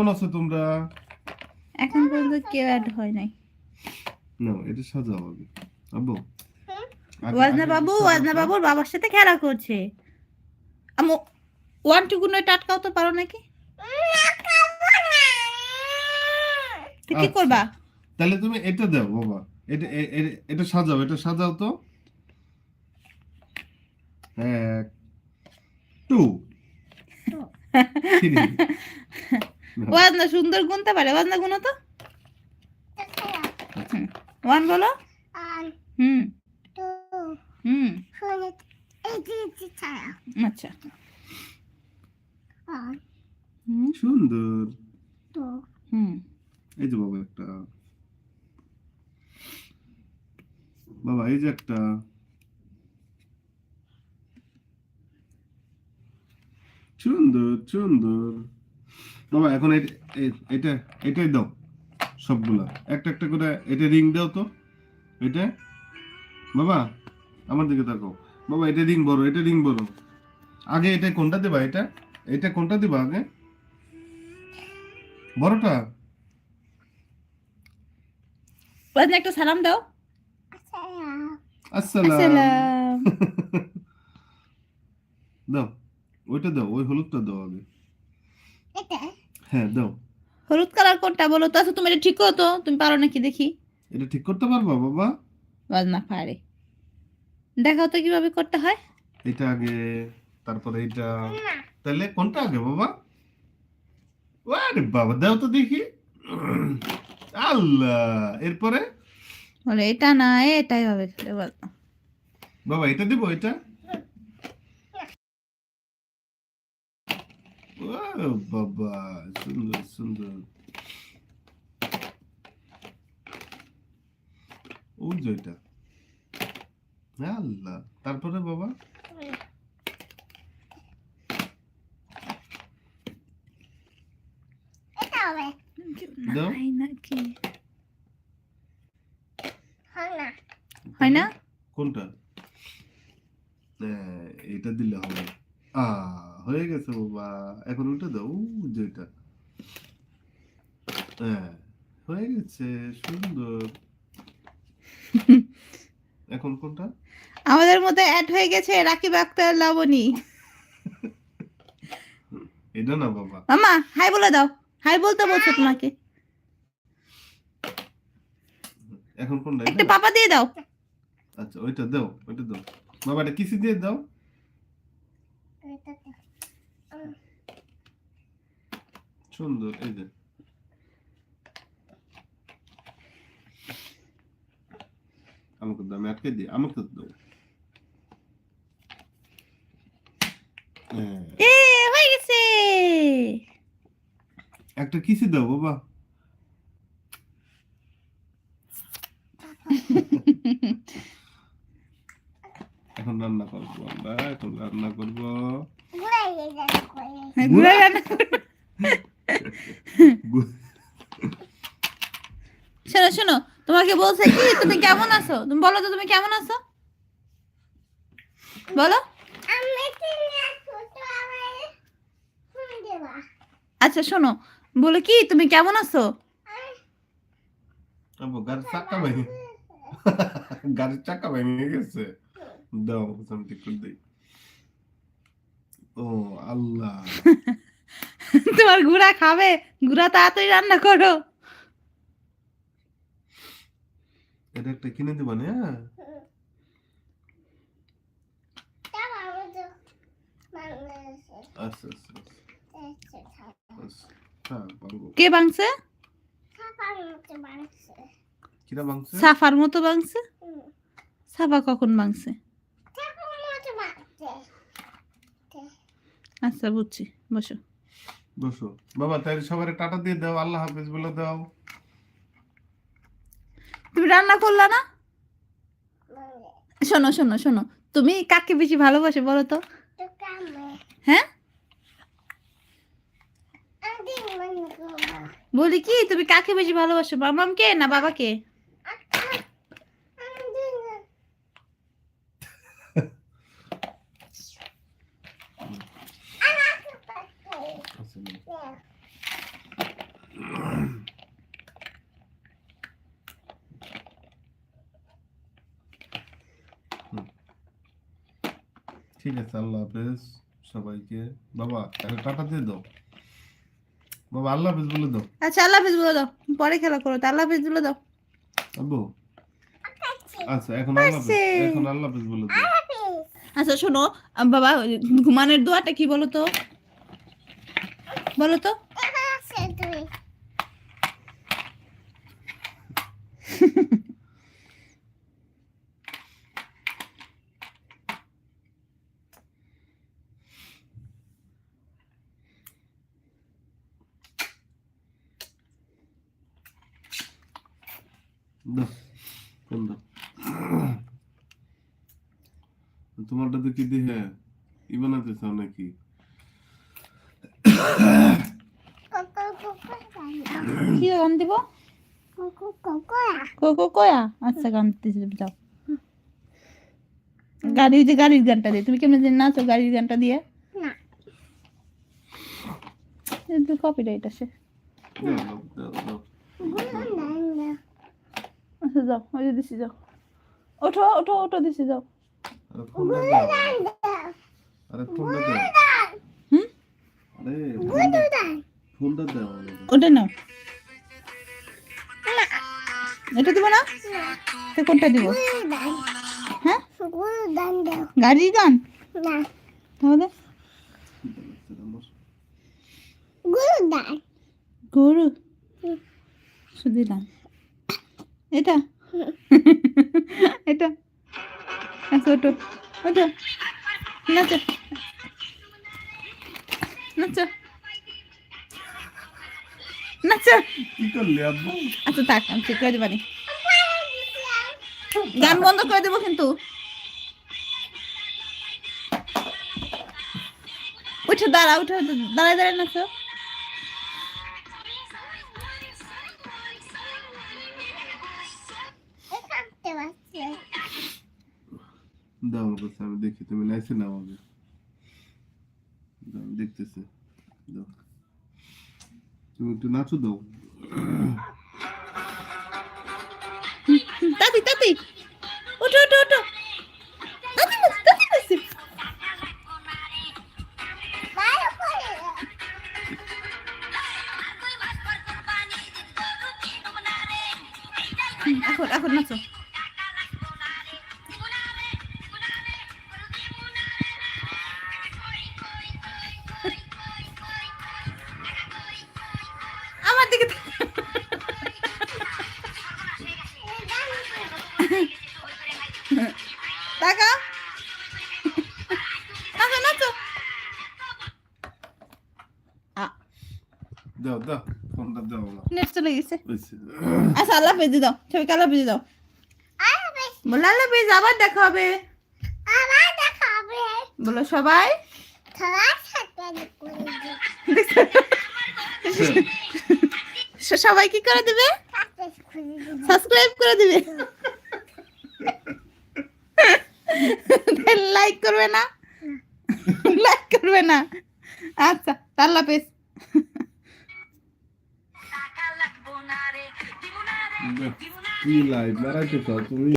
কেমন আছো তোমরা? এখন পর্যন্ত কেউ অ্যাড হয় নাই। না এটা সাজাও আগে। আব্বু ওয়াজনা বাবু ওয়াজনা। বাবুর বাবার সাথে খেলা করছে। আমু ওয়ান টু গুনে টাটকাও তো পারো নাকি? কি আচ্ছা। করবা? তাহলে তুমি এটা দাও বাবা। এটা এটা সাজাও এটা সাজাও তো। এক টু। থ্রি ওয়াজনা সুন্দর গুনতে পারে ওয়াজনা গুনো তো। ওয়ান বলো। হুম হুম। আচ্ছা। সুন্দর। হুম। এই যে বাবা একটা। বাবা এই যে একটা। সুন্দর সুন্দর। বাবা এখন এট- এটা এটাই দাও সবগুলা। একটা একটা করে এটা রিং দাও তো। এটা বাবা আমার দিকে তাকাও। বাবা এটা রিং বড় এটা রিং বড়। আগে এটা কোনটা দেবা? এটা এটা কোনটা দিবা আগে? বড়টা? একটা সালাম দাও। আসসালাম। আসসালাম। দাও ওইটা দাও ওই হলুদটা দাও আগে। হ্যাঁ দাও। হলুদ কালার কোনটা? বলো তো আচ্ছা তুমি এটা ঠিক করো তো। তুমি পারো নাকি দেখি? এটা ঠিক করতে পারবা বাবা? ওয়াজনা পারে। দেখাও তো কীভাবে করতে হয়। এটা আগে তারপরে এটা তাহলে কোনটা আগে বাবা? আরে বাবা দাও তো দেখি। আল্লাহ এরপরে? বলে এটা না এটাই হবে। বাবা এটা দিব এটা? ও বাবা সুন্দর সুন্দর ওই আল্লাহ তারপরে বাবা হয় না কোনটা এটা দিলে হবে আ হয়ে গেছে বাবা। এখন ওটা দাও। ও যেটা হ্যাঁ হয়ে গেছে। সুন্দর। এখন কোনটা? আমাদের মধ্যে অ্যাড হয়ে গেছে রাকিব আক্তার লাবণী। এটা না বাবা। মামা হাই বলে দাও। হাই বলতে বলছো তোমাকে। এখন কোনটা? একটা? পাপা দিয়ে দাও। আচ্ছা ওইটা দাও ওইটা দাও। বাবা এটা কিসি দিয়ে দাও? সুন্দর এই যে আমাকে দাও আমি আটকে দিই আমাকে দাও এ গেছে একটা কিসি দাও বাবা এখন রান্না করব আমরা এখন রান্না করব ঘুরে রান্না শোনো শোনো তোমাকে বলছে কি তুমি কেমন আছো? তুমি বলো তো তুমি কেমন আছো? বলো। আচ্ছা শোনো বলে কি তুমি কেমন আছো? গাড়ির চাকা ভেঙে গাড়ির চাকা ভেঙে গেছে। দাও আমি করে দিই। ও আল্লাহ। তোমার গুড়া খাবে? গুড়া তাড়াতাড়ি রান্না করো। এটা একটা কিনে দিবা না হ্যাঁ? আচ্ছা আচ্ছা আচ্ছা, হ্যাঁ কে বাংছে? সাফার মতো বাংছে? সাফা কখন বাংছে। আচ্ছা বুঝছি বসো। বসো বাবা তাই সবার টাটা দিয়ে দাও, আল্লাহ হাফেজ বলে দাও। তুমি রান্না করলা না? শোনো শোনো শোনো। তুমি কাকে বেশি ভালোবাসে বলো তো? হ্যাঁ? বলি কি, তুমি কাকে বেশি ভালোবাসো মামামকে না বাবাকে? ঠিক আছে আল্লাহ হাফেজ সবাইকে। বাবা টাটা দিয়ে দাও। বাবা আল্লাহ হাফেজ বলে দাও। আচ্ছা আল্লাহ হাফেজ বলে দাও। পরে খেলা করো আল্লাহ হাফেজ বলে দাও। আব্বু। আচ্ছা এখন আল্লাহ হাফেজ। এখন আল্লাহ হাফেজ বলে দাও। আচ্ছা শোনো বাবা ঘুমানোর দোয়াটা কি বলো তো? বলো তো দাও ফোন দাও তোমারটা তো কি দিয়ে ই বানাতে চাও নাকি কি গান দিব? কোকো কয়া। আচ্ছা গান যাও। গাড়ি যে গাড়ির গানটা দিয়ে। তুমি কেমন দিন নাচো গাড়ির গানটা দিয়ে? কিন্তু কপিরাইট আসে। দাও দাও দাও দাও আচ্ছা যাও ওই যে দিছি যাও। ওঠো ওঠো ওঠো দিছি যাও। আরে ফোনটা দাও আরে ফোনটা দাও ফোনটা দাও ওটা নাও। এটা দিব না? তো কোনটা দিব? হ্যাঁ? গাড়ির গান? তাহলে? গরু। শুধু দাম এটা? এটা? আচ্ছা ওটো ওটো নাচো। নাচো। নাচো কি করলি আব্বু? আচ্ছা থাক আমি ঠিক করে দেবানি। গান বন্ধ করে দেবো কিন্তু। উঠে দাঁড়া উঠে দাঁড়ায় দাঁড়ায় নাচো দাও আমার কাছে আমি দেখি তুমি নাইছে না আমাকে দাও, আমি দেখতেছি। দাও। তুমি একটু নাচো দাও। তাতি তাতি ওঠো ওঠো ওঠো। তাতি তাতি নাচ। এখন এখন নাচো। তাকা। টাকা নাচো দাও দাও ফোনটা দাও নেট চলে গেছে। আচ্ছা আল্লাহ পেজে দাও ছবিকে আল্লাহ পেজে দাও বলো আল্লাহ পেজ আবার দেখা হবে বলো সবাই দেখছ? স- সবাই কি করে দিবে? সাবস্ক্রাইব করে দিবে? লাইক করবে না? লাইক করবে না? আচ্ছা আল্লাহ হাফেজ। কি লাইভ তুমি?